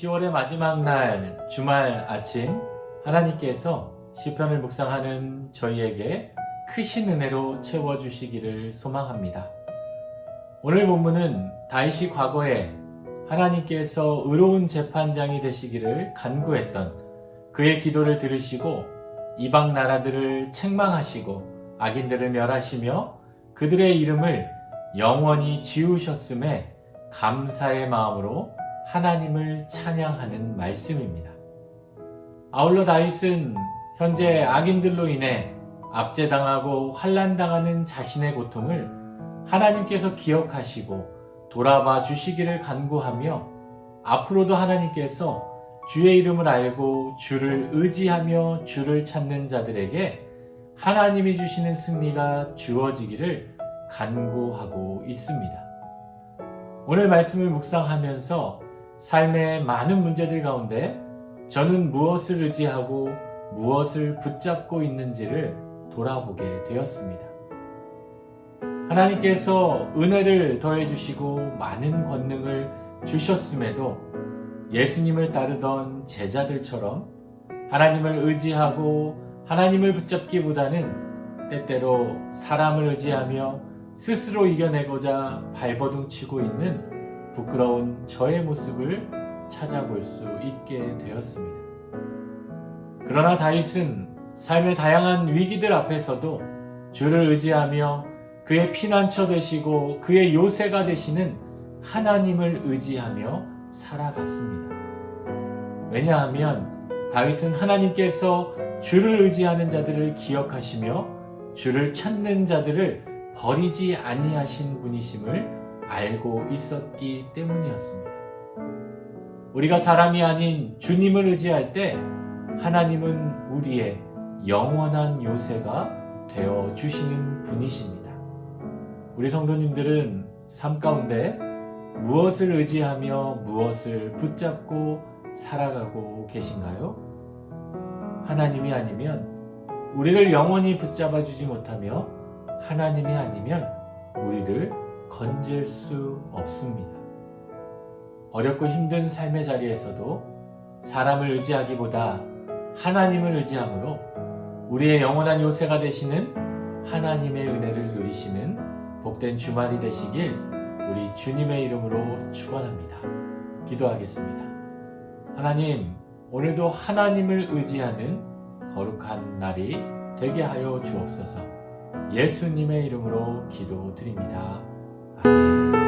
4월의 마지막 날 주말 아침 하나님께서 시편을 묵상하는 저희에게 크신 은혜로 채워 주시기를 소망합니다. 오늘 본문은 다윗이 과거에 하나님께서 의로운 재판장이 되시기를 간구했던 그의 기도를 들으시고 이방 나라들을 책망하시고 악인들을 멸하시며 그들의 이름을 영원히 지우셨음에 감사의 마음으로 하나님을 찬양하는 말씀입니다. 아울러 다윗은 현재 악인들로 인해 압제당하고 환란당하는 자신의 고통을 하나님께서 기억하시고 돌아봐 주시기를 간구하며 앞으로도 하나님께서 주의 이름을 알고 주를 의지하며 주를 찾는 자들에게 하나님이 주시는 승리가 주어지기를 간구하고 있습니다. 오늘 말씀을 묵상하면서 삶의 많은 문제들 가운데 저는 무엇을 의지하고 무엇을 붙잡고 있는지를 돌아보게 되었습니다. 하나님께서 은혜를 더해주시고 많은 권능을 주셨음에도 예수님을 따르던 제자들처럼 하나님을 의지하고 하나님을 붙잡기보다는 때때로 사람을 의지하며 스스로 이겨내고자 발버둥치고 있는 부끄러운 저의 모습을 찾아볼 수 있게 되었습니다. 그러나 다윗은 삶의 다양한 위기들 앞에서도 주를 의지하며 그의 피난처 되시고 그의 요새가 되시는 하나님을 의지하며 살아갔습니다. 왜냐하면 다윗은 하나님께서 주를 의지하는 자들을 기억하시며 주를 찾는 자들을 버리지 아니하신 분이심을 알고 있었기 때문이었습니다. 우리가 사람이 아닌 주님을 의지할 때 하나님은 우리의 영원한 요새가 되어 주시는 분이십니다. 우리 성도님들은 삶 가운데 무엇을 의지하며 무엇을 붙잡고 살아가고 계신가요? 하나님이 아니면 우리를 영원히 붙잡아 주지 못하며 하나님이 아니면 우리를 건질 수 없습니다. 어렵고 힘든 삶의 자리에서도 사람을 의지하기보다 하나님을 의지함으로 우리의 영원한 요새가 되시는 하나님의 은혜를 누리시는 복된 주말이 되시길 우리 주님의 이름으로 축원합니다. 기도하겠습니다. 하나님, 오늘도 하나님을 의지하는 거룩한 날이 되게 하여 주옵소서. 예수님의 이름으로 기도드립니다. 아!